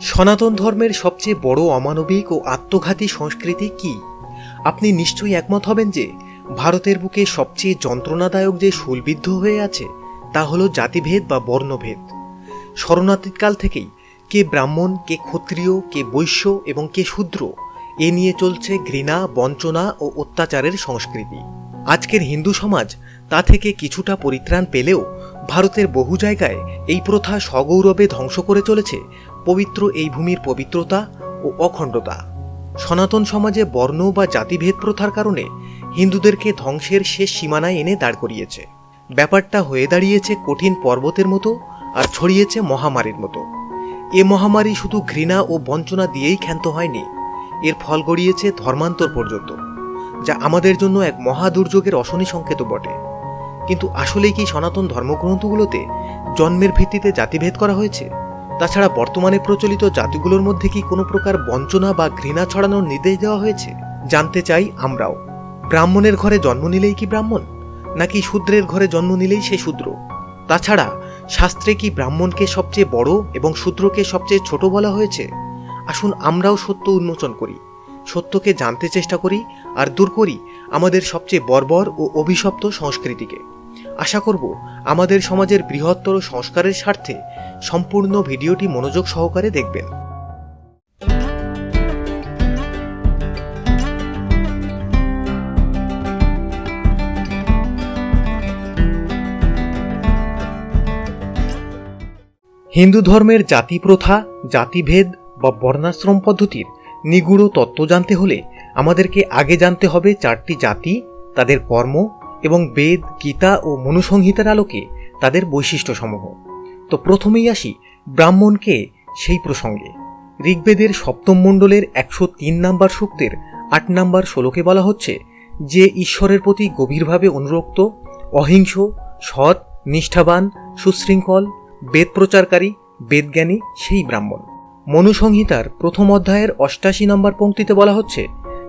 সনাতন ধর্মের সবচেয়ে বড় অমানবিক ও আত্মঘাতী সংস্কৃতি কি? আপনি নিশ্চয়ই একমত হবেন যে ভারতের বুকে সবচেয়ে যন্ত্রণাদায়ক যে শুলবিদ্ধ হয়ে আছে, তা হলো জাতিভেদ বা বর্ণভেদ। শরণাতীতকাল থেকেই কে ব্রাহ্মণ, কে ক্ষত্রিয়, কে বৈশ্য এবং কে শূদ্র, এ নিয়ে চলছে ঘৃণা, বঞ্চনা ও অত্যাচারের সংস্কৃতি। আজকের হিন্দু সমাজ তা থেকে কিছুটা পরিত্রাণ পেলেও ভারতের বহু জায়গায় এই প্রথা সগৌরবে ধ্বংস করে চলেছে পবিত্র এই ভূমির পবিত্রতা ও অখণ্ডতা। সনাতন সমাজে বর্ণ বা জাতিভেদ প্রথার কারণে হিন্দুদেরকে ধ্বংসের শেষ সীমানায় এনে দাঁড় করিয়েছে। ব্যাপারটা হয়ে দাঁড়িয়েছে কঠিন পর্বতের মতো আর ছড়িয়েছে মহামারীর মতো। এ মহামারী শুধু ঘৃণা ও বঞ্চনা দিয়েই ক্ষান্ত হয়নি, এর ফল গড়িয়েছে ধর্মান্তর পর্যন্ত, যা আমাদের জন্য এক মহা দুর্যোগের অশনি সংকেত বটে। কিন্তু আসলেই কি সনাতন ধর্মগ্রন্থগুলোতে জন্মের ভিত্তিতে জাতিভেদ করা হয়েছে? তাছাড়া বর্তমানে প্রচলিত জাতিগুলোর মধ্যে কি কোনো প্রকার বঞ্চনা বা ঘৃণা ছড়ানোর নির্দেশ দেওয়া হয়েছে? জানতে চাই আমরাও। ব্রাহ্মণের ঘরে জন্ম নিলেই কি ব্রাহ্মণ? নাকি শূদ্রের ঘরে জন্ম নিলেই সে শূদ্র? তাছাড়া, শাস্ত্রে কি ব্রাহ্মণকে সবচেয়ে বড় এবং শূদ্রকে সবচেয়ে ছোট বলা হয়েছে? আসুন আমরাও সত্য উন্মোচন করি। সত্যকে জানতে চেষ্টা করি আর দূর করি আমাদের সবচেয়ে বর্বর ও অভিশপ্ত সংস্কৃতিকে। আশা করব আমাদের সমাজের বৃহত্তর সংস্কারের স্বার্থে সম্পূর্ণ ভিডিওটি মনোযোগ সহকারে দেখবেন। হিন্দু ধর্মের জাতি প্রথা জাতিভেদ বা বর্ণাশ্রম পদ্ধতির নিগুড় তত্ত্ব জানতে হলে আমাদেরকে আগে জানতে হবে চারটি জাতি, তাদের কর্ম এবং বেদ, গীতা ও মনুসংহিতার আলোকে তাদের বৈশিষ্ট্যসমূহ। তো প্রথমেই আসি ব্রাহ্মণকে সেই প্রসঙ্গে। ঋগ্বেদের সপ্তম মণ্ডলের একশো তিন নাম্বার সূক্তের আট নাম্বার ষোলোকে বলা হচ্ছে যে ঈশ্বরের প্রতি গভীরভাবে অনুরক্ত, অহিংস, সৎ, নিষ্ঠাবান, সুশৃঙ্খল বেদ প্রচারকারী বেদজ্ঞানী সেই ব্রাহ্মণ। মনুসংহিতার প্রথম অধ্যায়ের অষ্টাশি নম্বর পংক্তিতে বলা হচ্ছে,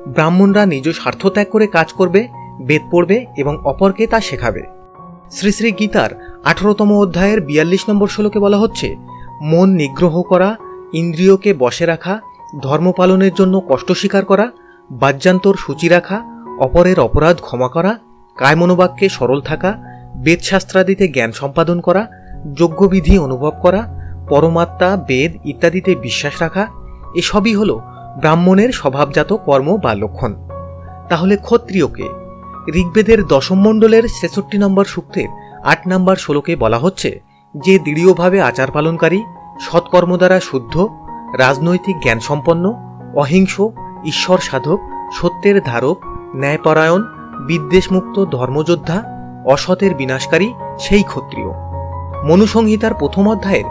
ব্রাহ্মণরা নিজ স্বার্থ ত্যাগ করে কাজ করবে, বেদ পড়বে এবং অপরকে তা শেখাবে। শ্রী শ্রী গীতার আঠারোতম অধ্যায়ের বিয়াল্লিশ নম্বর শ্লোকে বলা হচ্ছে, মন নিগ্রহ করা, ইন্দ্রিয়কে বশে রাখা ধর্ম পালনের জন্য কষ্ট স্বীকার করা বাজ্যান্তর সূচি রাখা, অপরের অপরাধ ক্ষমা করা, কায়মনোবাক্যে সরল থাকা, বেদশাস্ত্রাদিতে জ্ঞান সম্পাদন করা, যজ্ঞবিধি অনুভব করা, পরমাত্মা, বেদ ইত্যাদিতে বিশ্বাস রাখা, এসবই হল ব্রাহ্মণের স্বভাবজাত কর্ম বা লক্ষণ। তাহলে ক্ষত্রিয়কে ঋগ্বেদের দশম মণ্ডলের ছেষট্টি নম্বর সূক্তের আট নম্বর শ্লোকে বলা হচ্ছে, যে দৃঢ়ভাবে আচার পালনকারী সৎকর্ম দ্বারা শুদ্ধ, রাজনৈতিক জ্ঞানসম্পন্ন, অহিংস ঈশ্বর সাধক সত্যের ধারক, ন্যায়পরায়ণ, বিদ্বেষমুক্ত ধর্মযোদ্ধা, অসতের বিনাশকারী, সেই ক্ষত্রিয়। মনুসংহিতার প্রথম অধ্যায়ের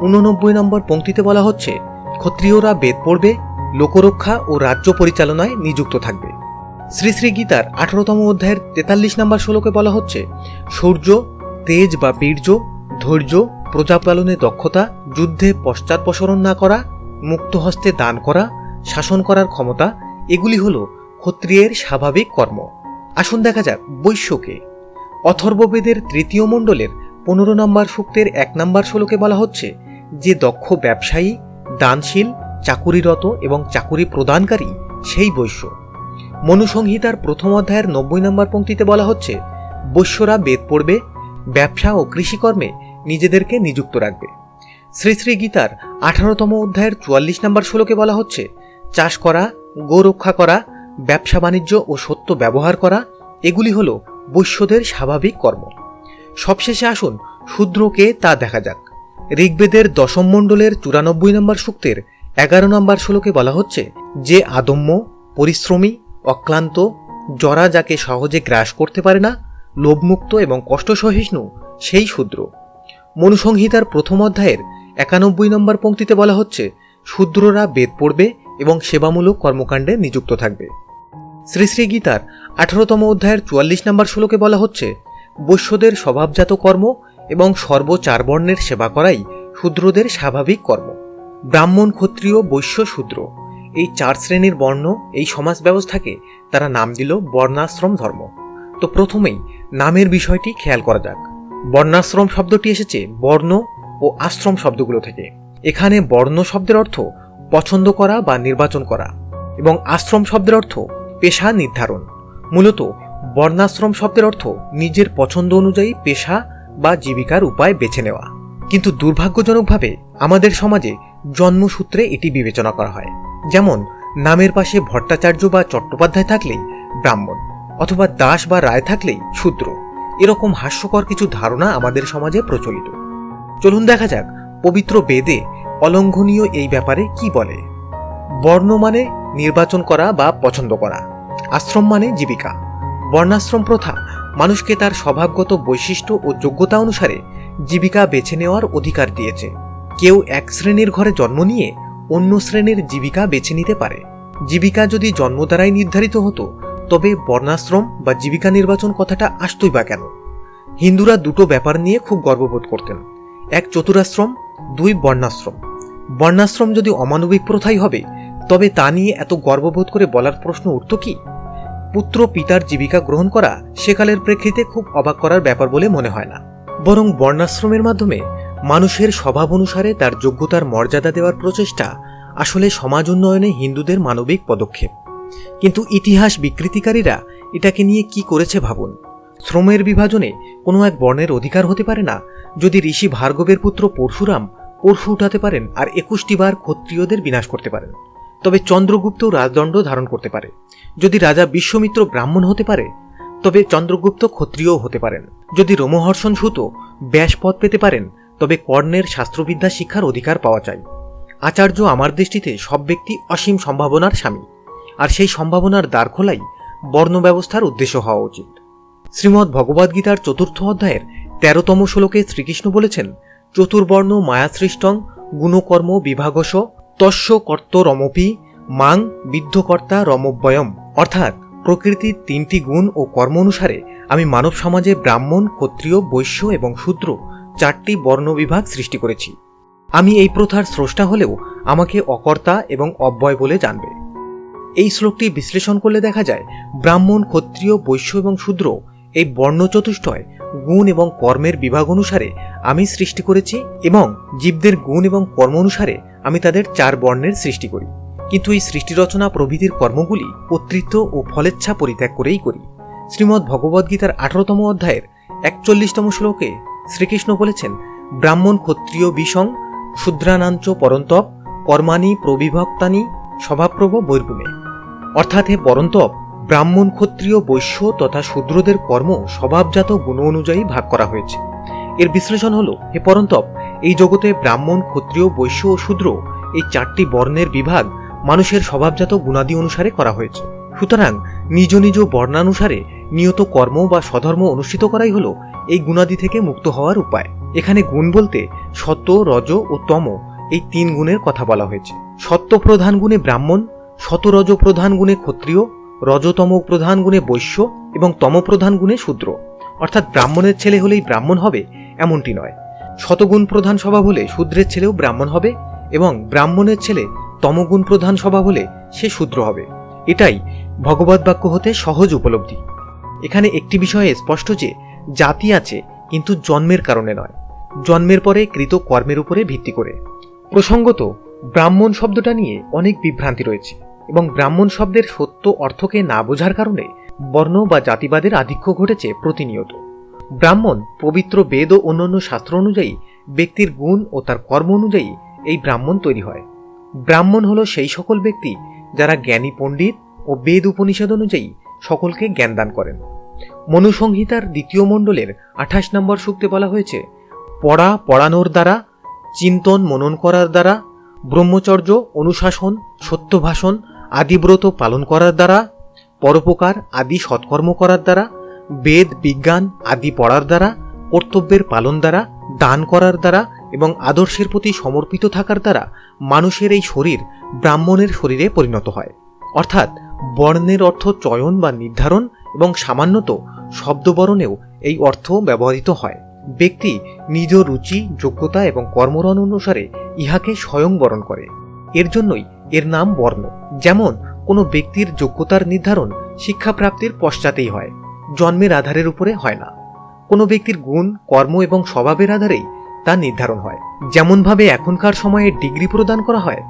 উননব্বই নম্বর পংক্তিতে বলা হচ্ছে, ক্ষত্রিয়রা বেদ পড়বে, লোকরক্ষা ও রাজ্য পরিচালনায় নিযুক্ত থাকবে। শ্রী শ্রী গীতার আঠারোতম অধ্যায়ের তেতাল্লিশ নম্বর শ্লোকে বলা হচ্ছে, সূর্য, তেজ বা বীর্য, ধৈর্য, প্রজাপালনে দক্ষতা, যুদ্ধে পশ্চাৎপসরণ না করা, মুক্ত হস্তে দান করা, শাসন করার ক্ষমতা, এগুলি হল ক্ষত্রিয়ের স্বাভাবিক কর্ম। আসুন দেখা যাক বৈশ্যকে। অথর্ববেদের তৃতীয় মণ্ডলের পনেরো নম্বর সূক্তের এক নম্বর শ্লোকে বলা হচ্ছে, যে দক্ষ ব্যবসায়ী, দানশীল, চাকুরিরত এবং চাকুরি প্রদানকারী সেই বৈশ্য। মনুসংহিতার প্রথম অধ্যায়ের নব্বই নম্বর পংক্তিতে বলা হচ্ছে, বৈশ্যরা বেদ পড়বে, ব্যবসা ও কৃষিকর্মে নিজেদেরকে নিযুক্ত রাখবে। শ্রী শ্রী গীতার আঠারোতম অধ্যায়ের চুয়াল্লিশ নম্বর শ্লোকে বলা হচ্ছে, চাষ করা, গোরক্ষা করা, ব্যবসা বাণিজ্য ও সত্য ব্যবহার করা, এগুলি হল বৈশ্যদের স্বাভাবিক কর্ম। সবশেষে আসুন শূদ্রকে তা দেখা যাক। ঋগ্বেদের দশম মণ্ডলের চুরানব্বই নম্বর সূক্তের এগারো নম্বর শ্লোকে বলা হচ্ছে, যে আদম্য, পরিশ্রমী অক্লান্ত, জরা যাকে সহজে গ্রাস করতে পারে না, লোভমুক্ত এবং কষ্ট সহিষ্ণু সেই শূদ্র। মনুসংহিতার প্রথম অধ্যায়ের একানব্বই নম্বর পংক্তিতে বলা হচ্ছে, শূদ্ররা বেদ পড়বে এবং সেবামূলক কর্মকাণ্ডে নিযুক্ত থাকবে। শ্রী শ্রী গীতার আঠারোতম অধ্যায়ের চুয়াল্লিশ নম্বর শ্লোকে বলা হচ্ছে, বৈশ্যদের স্বভাবজাত কর্ম এবং সর্ব চার বর্ণের সেবা করাই শূদ্রদের স্বাভাবিক কর্ম। ব্রাহ্মণ ক্ষত্রিয় বৈশ্য শূদ্র। এই চার শ্রেণির বর্ণ, এই সমাজ ব্যবস্থাকে তারা নাম দিল বর্ণাশ্রম ধর্ম। তো প্রথমেই নামের বিষয়টি খেয়াল করা যাক। বর্ণাশ্রম শব্দটি এসেছে বর্ণ ও আশ্রম শব্দগুলো থেকে। এখানে বর্ণ শব্দের অর্থ পছন্দ করা বা নির্বাচন করা এবং আশ্রম শব্দের অর্থ পেশা নির্ধারণ। মূলত বর্ণাশ্রম শব্দের অর্থ নিজের পছন্দ অনুযায়ী পেশা বা জীবিকার উপায় বেছে নেওয়া। কিন্তু দুর্ভাগ্যজনকভাবে আমাদের সমাজে জন্মসূত্রে এটি বিবেচনা করা হয়। যেমন, নামের পাশে ভট্টাচার্য বা চট্টোপাধ্যায় থাকলেই ব্রাহ্মণ, অথবা দাস বা রায় থাকলেই শূদ্র। এরকম হাস্যকর কিছু ধারণা আমাদের সমাজে প্রচলিত। চলুন দেখা যাক, পবিত্র বেদে অলঙ্ঘনীয় এই ব্যাপারে কি বলে। বর্ণ মানে নির্বাচন করা বা পছন্দ করা। আশ্রম মানে জীবিকা। বর্ণাশ্রম প্রথা মানুষকে তার স্বভাবগত বৈশিষ্ট্য ও যোগ্যতা অনুসারে জীবিকা বেছে নেওয়ার অধিকার দিয়েছে। কেউ এক শ্রেণির ঘরে জন্ম নিয়ে অন্য শ্রেণির জীবিকা বেছে নিতে পারে। জীবিকা যদি জন্ম দ্বারাই নির্ধারিত হতো, তবে বর্ণাশ্রম বা জীবিকা নির্বাচন কথাটা আসতই বা কেন? হিন্দুরা দুটো ব্যাপার নিয়ে খুব গর্ববোধ করতেন। এক চতুরাশ্রম, দুই বর্ণাশ্রম। বর্ণাশ্রম যদি অমানবিক প্রথাই হবে, তবে তা নিয়ে এত গর্ববোধ করে বলার প্রশ্ন উঠত কি? পুত্র পিতার জীবিকা গ্রহণ করা সেকালের প্রেক্ষিতে খুব অবাক করার ব্যাপার বলে মনে হয় না। বরং বর্ণাশ্রমের মাধ্যমে মানুষের স্বভাব অনুসারে তার যোগ্যতার মর্যাদা দেওয়ার প্রচেষ্টা আসলে সমাজ উন্নয়নে হিন্দুদের মানবিক পদক্ষেপ। কিন্তু ইতিহাস বিকৃতিকারীরা এটাকে নিয়ে কি করেছে ভাবুন? শ্রমের বিভাজনে কোনো এক বর্ণের অধিকার হতে পারে না, যদি ঋষি ভার্গবের পুত্র পরশুরাম পরশু উঠাতে পারেন আর একুশটি বার ক্ষত্রিয়দের বিনাশ করতে পারেন। তবে চন্দ্রগুপ্ত রাজদণ্ড ধারণ করতে পারে। যদি রাজা বিশ্বমিত্র ব্রাহ্মণ হতে পারে, তবে চন্দ্রগুপ্ত ক্ষত্রিয় হতে পারেন। যদি রোমহর্ষণ সুত ব্যাস পদ পেতে পারেন তবে কর্ণের শাস্ত্রবিদ্যা শিক্ষার অধিকার পাওয়া যায়। আচার্য আমার দৃষ্টিতে সব ব্যক্তি অসীম সম্ভাবনার স্বামী, আর সেই সম্ভাবনার দ্বার খোলাই বর্ণ ব্যবস্থার উদ্দেশ্য হওয়া উচিত। শ্রীমদ্ ভগবদ্গীতার চতুর্থ অধ্যায়ের তেরোতম শ্লোকে শ্রীকৃষ্ণ বলেছেন, চতুর্বর্ণ মায়াসৃষ্টং গুণকর্ম বিভাগস তস্য কর্ত রমপি মাং বিদ্ধকর্তা রমব্যয়ম। অর্থাৎ প্রকৃতির তিনটি গুণ ও কর্ম অনুসারে আমি মানব সমাজে ব্রাহ্মণ, ক্ষত্রিয়, বৈশ্য এবং শূদ্র চারটি বর্ণবিভাগ সৃষ্টি করেছি। আমি এই প্রথার স্রষ্টা হলেও আমাকে অকর্তা এবং অব্যয় বলে জানবে। এই শ্লোকটি বিশ্লেষণ করলে দেখা যায়, ব্রাহ্মণ, ক্ষত্রিয়, বৈশ্য এবং শূদ্র এই বর্ণ চতুষ্টয় গুণ এবং কর্মের বিভাগ অনুসারে আমি সৃষ্টি করেছি এবং জীবদের গুণ এবং কর্ম অনুসারে আমি তাদের চার বর্ণের সৃষ্টি করি। কিন্তু এই সৃষ্টি রচনা প্রভৃতির কর্মগুলি কর্তৃত্ব ও ফলেচ্ছা পরিত্যাগ করেই করি। শ্রীমদ্ ভগবদ্গীতার আঠারোতম অধ্যায়ের একচল্লিশতম শ্লোকে শ্রীকৃষ্ণ বলেছেন, ব্রাহ্মণ ক্ষত্রিয় বিষং শূদ্রানাঞ্চ পরন্তপ, কর্মাণি প্রবিভক্তানি, স্বভাবপ্রভ বৈর্গুণে। অর্থাৎ হে পরন্তপ, ব্রাহ্মণ ক্ষত্রিয় বৈশ্য তথা শূদ্রদের কর্ম স্বভাবজাত গুণ অনুযায়ী ভাগ করা হয়েছে। এর বিশ্লেষণ হল, হে পরন্তপ, এই জগতে ব্রাহ্মণ ক্ষত্রিয় বৈশ্য ও শূদ্র এই চারটি বর্ণের বিভাগ মানুষের স্বভাবজাত গুণাদি অনুসারে করা হয়েছে। সুতরাং নিজ নিজ বর্ণানুসারে নিয়ত কর্ম বা স্বধর্ম অনুষ্ঠিত করাই হলো এই গুণাদি থেকে মুক্ত হওয়ার উপায়। এখানে গুণ বলতে সত্য, রজ ও তম এই তিন গুণের কথা বলা হয়েছে। সত্য প্রধান গুণে ব্রাহ্মণ শতরজ প্রধান গুণে ক্ষত্রিয় রজতম প্রধান গুণে বৈশ্য এবং তম প্রধান গুণে শূদ্র। অর্থাৎ ব্রাহ্মণের ছেলে হলেই ব্রাহ্মণ হবে এমনটি নয়। শতগুণ প্রধান স্বভাব হলে শূদ্রের ছেলেও ব্রাহ্মণ হবে এবং ব্রাহ্মণের ছেলে তমগুণ প্রধান স্বভাব হলে সে শূদ্র হবে। এটাই ভগবত বাক্য হতে সহজ উপলব্ধি। এখানে একটি বিষয়ে স্পষ্ট যে জাতি আছে, কিন্তু জন্মের কারণে নয়। জন্মের পরে কৃত কর্মের উপরে ভিত্তি করে। প্রসঙ্গত, ব্রাহ্মণ শব্দটা নিয়ে অনেক বিভ্রান্তি রয়েছে এবং ব্রাহ্মণ শব্দের সত্য অর্থকে না বোঝার কারণে বর্ণ বা জাতিবাদের আধিক্য ঘটেছে প্রতিনিয়ত। ব্রাহ্মণ পবিত্র বেদ ও অন্যান্য শাস্ত্র অনুযায়ী ব্যক্তির গুণ ও তার কর্ম অনুযায়ী এই ব্রাহ্মণ তৈরি হয়। ব্রাহ্মণ হলো সেই সকল ব্যক্তি যারা জ্ঞানী পণ্ডিত ও বেদ উপনিষদ অনুযায়ী সকলকে জ্ঞান দান করেন। মনুসংহিতার দ্বিতীয় মণ্ডলের আঠাশ নম্বর সূক্তে বলা হয়েছে, পড়া পড়ানোর দ্বারা, চিন্তন মনন করার দ্বারা, ব্রহ্মচর্য অনুশাসন, সত্যভাষণ আদিব্রত পালন করার দ্বারা, পরোপকার আদি সৎকর্ম করার দ্বারা, বেদ, বিজ্ঞান আদি পড়ার দ্বারা, কর্তব্যের পালন দ্বারা, দান করার দ্বারা এবং আদর্শের প্রতি সমর্পিত থাকার দ্বারা মানুষের এই শরীর ব্রাহ্মণের শরীরে পরিণত হয়। অর্থাৎ বর্ণের অর্থ চয়ন বা নির্ধারণ এবং সামান্যত শব্দবরণেও এই অর্থ ব্যবহৃত হয়। ব্যক্তি নিজ রুচি, যোগ্যতা এবং কর্মরণ অনুসারে ইহাকে স্বয়ং বরণ করে। এর জন্যই এর নাম বর্ণ। যেমন, কোনো ব্যক্তির যোগ্যতার নির্ধারণ শিক্ষা প্রাপ্তির পশ্চাতেই হয়, জন্মের আধারের উপরে হয় না। কোনো ব্যক্তির গুণ, কর্ম এবং স্বভাবের আধারেই তা নির্ধারণ হয়। যেমনভাবে এখনকার সময়ে ডিগ্রি প্রদান করা হয়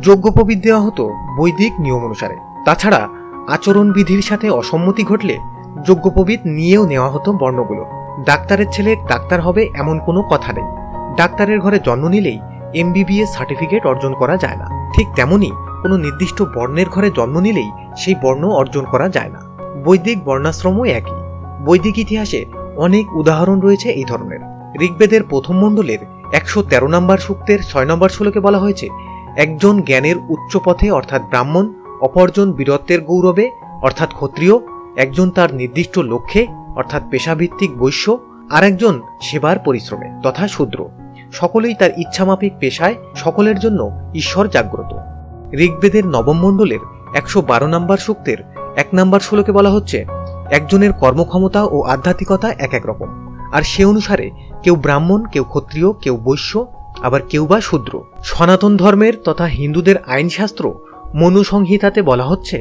যোগ্য যোগ্যপবিদ দেওয়া হতো বৈদিক নিয়ম অনুসারে। তাছাড়া আচরণবিধির সাথে অসম্মতি ঘটলে যোগ্যপবিদ নিয়েও নেওয়া হতো বর্ণগুলো। ডাক্তারের ছেলে ডাক্তার হবে এমন কোনো কথা নেই। ডাক্তারের ঘরে জন্ম নিলেই এমবিবিএস সার্টিফিকেট অর্জন করা যায় না। ঠিক তেমনি কোনো নির্দিষ্ট বর্ণের ঘরে জন্ম নিলেই সেই বর্ণ অর্জন করা যায় না। বৈদিক বর্ণাশ্রমও একই। বৈদিক ইতিহাসে অনেক উদাহরণ রয়েছে এই ধরনের। ঋগ্বেদের প্রথম মণ্ডলের একশো তেরো নম্বর সূক্তের ছয় নম্বর শ্লোকে বলা হয়েছে, একজন জ্ঞানের উচ্চ পথে, অর্থাৎ ব্রাহ্মণ অপরজন বীরত্বের গৌরবে, অর্থাৎ ক্ষত্রিয়, একজন তার নির্দিষ্ট লক্ষ্যে, অর্থাৎ পেশাভিত্তিক বৈশ্য আর একজন সেবার পরিশ্রমে, তথা শূদ্র। সকলেই তার ইচ্ছামাফিক পেশায়, সকলের জন্য ঈশ্বর জাগ্রত। ঋগ্বেদের নবম মণ্ডলের একশো বারো নম্বর সূক্তের এক নম্বর শ্লোকে বলা হচ্ছে, একজনের কর্মক্ষমতা ও আধ্যাত্মিকতা এক এক রকম। আর সে অনুসারে কেউ ব্রাহ্মণ, কেউ ক্ষত্রিয়, কেউ বৈশ্য, আবার কেউ বা শূদ্র। সনাতন ধর্মের তথা হিন্দুদের আইনশাস্ত্র মনু সংহিতাতে বলা হচ্ছে,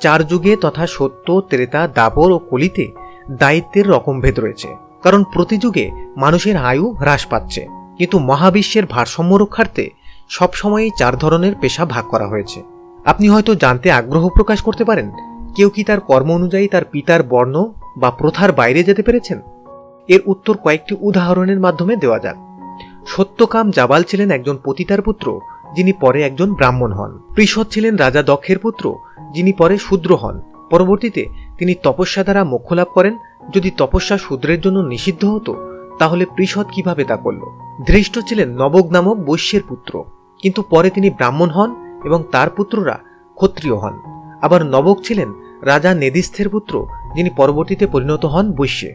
চার যুগে তথা সত্য, ত্রেতা, দাপর ও কলিতে দায়িত্বের রকমভেদ রয়েছে। কারণ প্রতি যুগে মানুষের আয়ু হ্রাস পাচ্ছে, কিন্তু মহাবিশ্বের ভারসাম্য রক্ষার্থে সবসময়ই চার ধরনের পেশা ভাগ করা হয়েছে। আপনি হয়তো জানতে আগ্রহ প্রকাশ করতে পারেন, কেউ কি তার কর্ম অনুযায়ী তার পিতার বর্ণ বা প্রথার বাইরে যেতে পেরেছেন? এর উত্তর কয়েকটি উদাহরণের মাধ্যমে দেওয়া যাক। সত্যকাম জাবাল ছিলেন একজন পতিতার পুত্র যিনি পরে একজন ব্রাহ্মণ হন। পৃষদ ছিলেন রাজা দক্ষের পুত্র, যিনি পরে শূদ্র হন। পরবর্তীতে তিনি তপস্যা দ্বারা মোক্ষ লাভ করেন। যদি তপস্যা শূদ্রের জন্য নিষিদ্ধ হতো, তাহলে পৃষদ কীভাবে তা করল? ধৃষ্ট ছিলেন নবক নামক বৈশ্যের পুত্র। কিন্তু পরে তিনি ব্রাহ্মণ হন এবং তার পুত্ররা ক্ষত্রিয় হন। আবার নবক ছিলেন রাজা নেদিস্থের পুত্র, যিনি পরবর্তীতে পরিণত হন বৈশ্যে।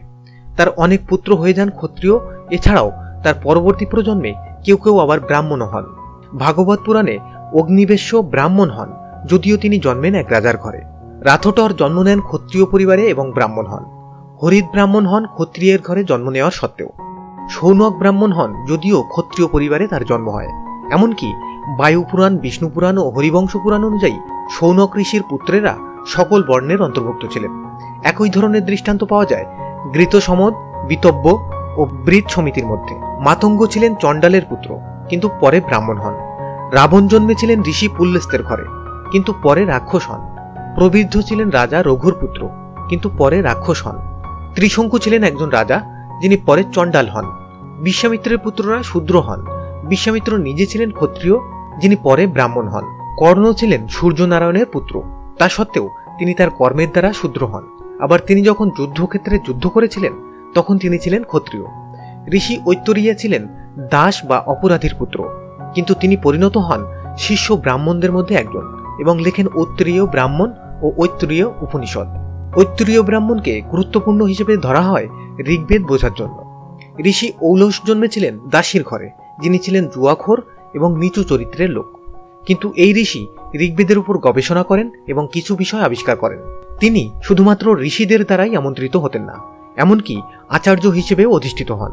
তার অনেক পুত্র হয়ে যান ক্ষত্রিয়। এছাড়াও তার পরবর্তী প্রজন্মে কেউ কেউ আবার ব্রাহ্মণ হন। ভাগবত পুরাণে অগ্নিবেশ্য ব্রাহ্মণ হন, যদিও তিনি জন্মেন এক রাজার ঘরে। রাথোটর জন্ম নেন ক্ষত্রিয় পরিবারে এবং ব্রাহ্মণ হন। হরিদ ব্রাহ্মণ হন ক্ষত্রিয়ের ঘরে জন্ম নেওয়ার সত্ত্বেও। সৌনক ব্রাহ্মণ হন, যদিও ক্ষত্রিয় পরিবারে তার জন্ম হয়। এমনকি বায়ু পুরাণ বিষ্ণু পুরাণ ও হরিবংশ পুরাণ অনুযায়ী সৌনক ঋষির পুত্রেরা সকল বর্ণের অন্তর্ভুক্ত ছিলেন। একই ধরনের দৃষ্টান্ত পাওয়া যায় গৃত সমদ বিতব্য ও বৃত সমিতির মধ্যে। মাতঙ্গ ছিলেন চণ্ডালের পুত্র। কিন্তু পরে ব্রাহ্মণ হন। রাবণ জন্মেছিলেন ঋষি পুল্লেস্তের ঘরে, কিন্তু পরে রাক্ষস হন। প্রবৃদ্ধ ছিলেন রাজা রঘুর পুত্র, কিন্তু পরে রাক্ষস হন। ত্রিশঙ্কু ছিলেন একজন রাজা, যিনি পরে চণ্ডাল হন। বিশ্বামিত্রের পুত্ররা শূদ্র হন। বিশ্বামিত্র নিজে ছিলেন ক্ষত্রিয়, যিনি পরে ব্রাহ্মণ হন। কর্ণ ছিলেন সূর্যনারায়ণের পুত্র। তা সত্ত্বেও তিনি তার কর্মের দ্বারা শূদ্র হন। আবার তিনি যখন যুদ্ধক্ষেত্রে যুদ্ধ করেছিলেন, তখন তিনি ছিলেন ক্ষত্রিয়। ঋষি ঐত্তরিয়া ছিলেন দাস বা অপরাধীর পুত্র। কিন্তু তিনি পরিণত হন শিষ্য ব্রাহ্মণদের মধ্যে একজন এবং লেখেন ঐত্তরীয় ব্রাহ্মণ ও ঐত্তরীয় উপনিষদ। ঐত্তরীয় ব্রাহ্মণকে গুরুত্বপূর্ণ হিসেবে ধরা হয় ঋগ্বেদ বোঝার জন্য। ঋষি ঔলস জন্মেছিলেন দাসীর ঘরে, যিনি ছিলেন জুয়াখোর এবং নিচু চরিত্রের লোক। কিন্তু এই ঋষি ঋগ্বেদের উপর গবেষণা করেন এবং কিছু বিষয় আবিষ্কার করেন। তিনি শুধুমাত্র ঋষিদের দ্বারাই আমন্ত্রিত হতেন না, এমনকি আচার্য হিসেবেও অধিষ্ঠিত হন।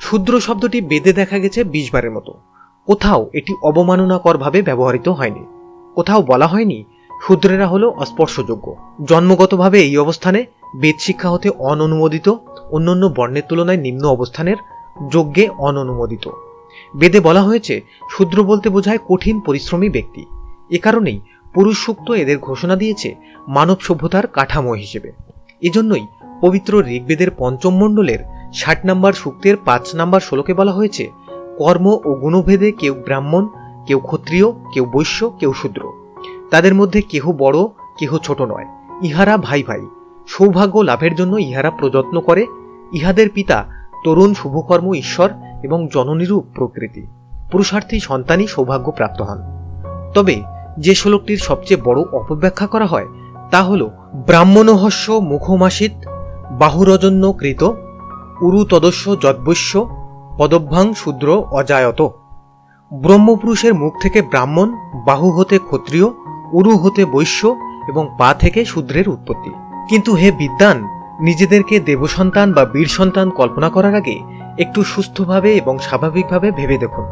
শূদ্র শব্দটি বেদে দেখা গেছে বিশ বারের মতো। কোথাও এটি অবমাননাকরভাবে ব্যবহৃত হয়নি। কোথাও বলা হয়নি শূদ্রেরা হল অস্পর্শযোগ্য। জন্মগতভাবে এই অবস্থানে বেদ শিক্ষা হতে অননুমোদিত, অন্যান্য বর্ণের তুলনায় নিম্ন অবস্থানের যজ্ঞে অননুমোদিত। বেদে বলা হয়েছে শূদ্র বলতে বোঝায় কঠিন পরিশ্রমী ব্যক্তি। এ কারণেই পুরুষ সূক্ত এদের ঘোষণা দিয়েছে মানব সভ্যতার কাঠামো হিসেবে। এজন্যই পবিত্র ঋগ্বেদের পঞ্চম মণ্ডলের ষাট নম্বর সূক্তের পাঁচ নম্বর শ্লোকে বলা হয়েছে, কর্ম ও গুণভেদে কেউ ব্রাহ্মণ, কেউ ক্ষত্রিয়, কেউ বৈশ্য, কেউ শূদ্র। তাদের মধ্যে কেহ বড়, কেহ ছোট নয়। ইহারা ভাই ভাই। সৌভাগ্য লাভের জন্য ইহারা প্রযত্ন করে। ইহাদের পিতা তরুণ শুভকর্ম ঈশ্বর এবং জননীরূপ প্রকৃতি। পুরুষার্থী সন্তানই সৌভাগ্য প্রাপ্ত হন। তবে যে শ্লোকটির সবচেয়ে বড় অপব্যাখ্যা করা হয়, তা হল ব্রাহ্মণহস্য মুখমাসিত বাহুরজন্য কৃত উরু তদস্য যদ্বৈশ্য পদভ্যাং শূদ্র অজায়ত। ব্রহ্মপুরুষের মুখ থেকে ব্রাহ্মণ, বাহু হতে ক্ষত্রিয়, উরু হতে বৈশ্য এবং পা থেকে শূদ্রের উৎপত্তি। কিন্তু হে বিদ্যান নিজেদেরকে দেবসন্তান বা বীর সন্তান কল্পনা করার আগে একটু সুস্থভাবে এবং স্বাভাবিকভাবে ভেবে দেখুন।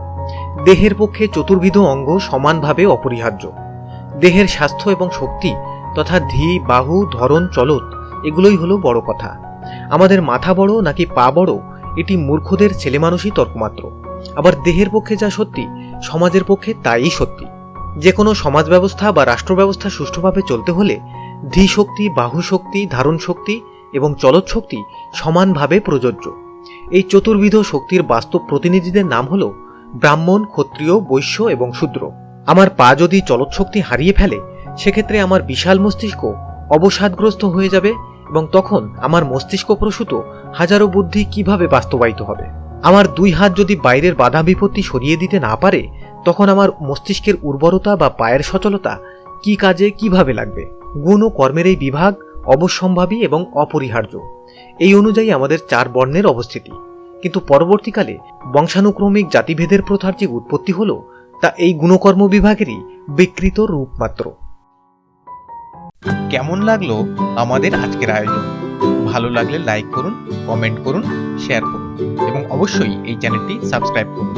দেহের পক্ষে চতুর্বিধ অঙ্গ সমানভাবে অপরিহার্য। দেহের স্বাস্থ্য এবং শক্তি তথা ধি, বাহু ধরন চলত এগুলোই হলো বড় কথা। আমাদের মাথা বড় নাকি পা বড়, এটি মূর্খদের ছেলেমানুষই তর্কমাত্র। আবার দেহের পক্ষে যা সত্যি, সমাজের পক্ষে তাই সত্যি। যে কোনো সমাজ ব্যবস্থা বা রাষ্ট্র ব্যবস্থা সুষ্ঠুভাবে চলতে হলে ধীশক্তি বাহু শক্তি ধারণ শক্তি এবং চলৎ শক্তি সমানভাবে প্রযোজ্য। এই চতুর্বিধ শক্তির বাস্তব প্রতিনিধিদের নাম হল ব্রাহ্মণ, ক্ষত্রিয়, বৈশ্য এবং শূদ্র। আমার পা যদি চলৎ শক্তি হারিয়ে ফেলে, সেক্ষেত্রে আমার বিশাল মস্তিষ্ক অবসাদগ্রস্ত হয়ে যাবে এবং তখন আমার মস্তিষ্ক প্রসূত হাজারো বুদ্ধি কীভাবে বাস্তবায়িত হবে? আমার দুই হাত যদি বাইরের বাধা বিপত্তি সরিয়ে দিতে না পারে, তখন আমার মস্তিষ্কের উর্বরতা বা পায়ের সচলতা কি কাজে কীভাবে লাগবে? গুণ ও কর্মের এই বিভাগ অবশ্যম্ভাবী এবং অপরিহার্য। এই অনুযায়ী আমাদের চার বর্ণের অবস্থিতি। কিন্তু পরবর্তীকালে বংশানুক্রমিক জাতিভেদের প্রথার যে উৎপত্তি হল, তা এই গুণকর্ম বিভাগেরই বিকৃত রূপ মাত্র কেমন লাগল আমাদের আজকের আয়োজন? ভালো লাগলে লাইক করুন কমেন্ট করুন শেয়ার করুন এবং অবশ্যই এই চ্যানেলটি সাবস্ক্রাইব করুন।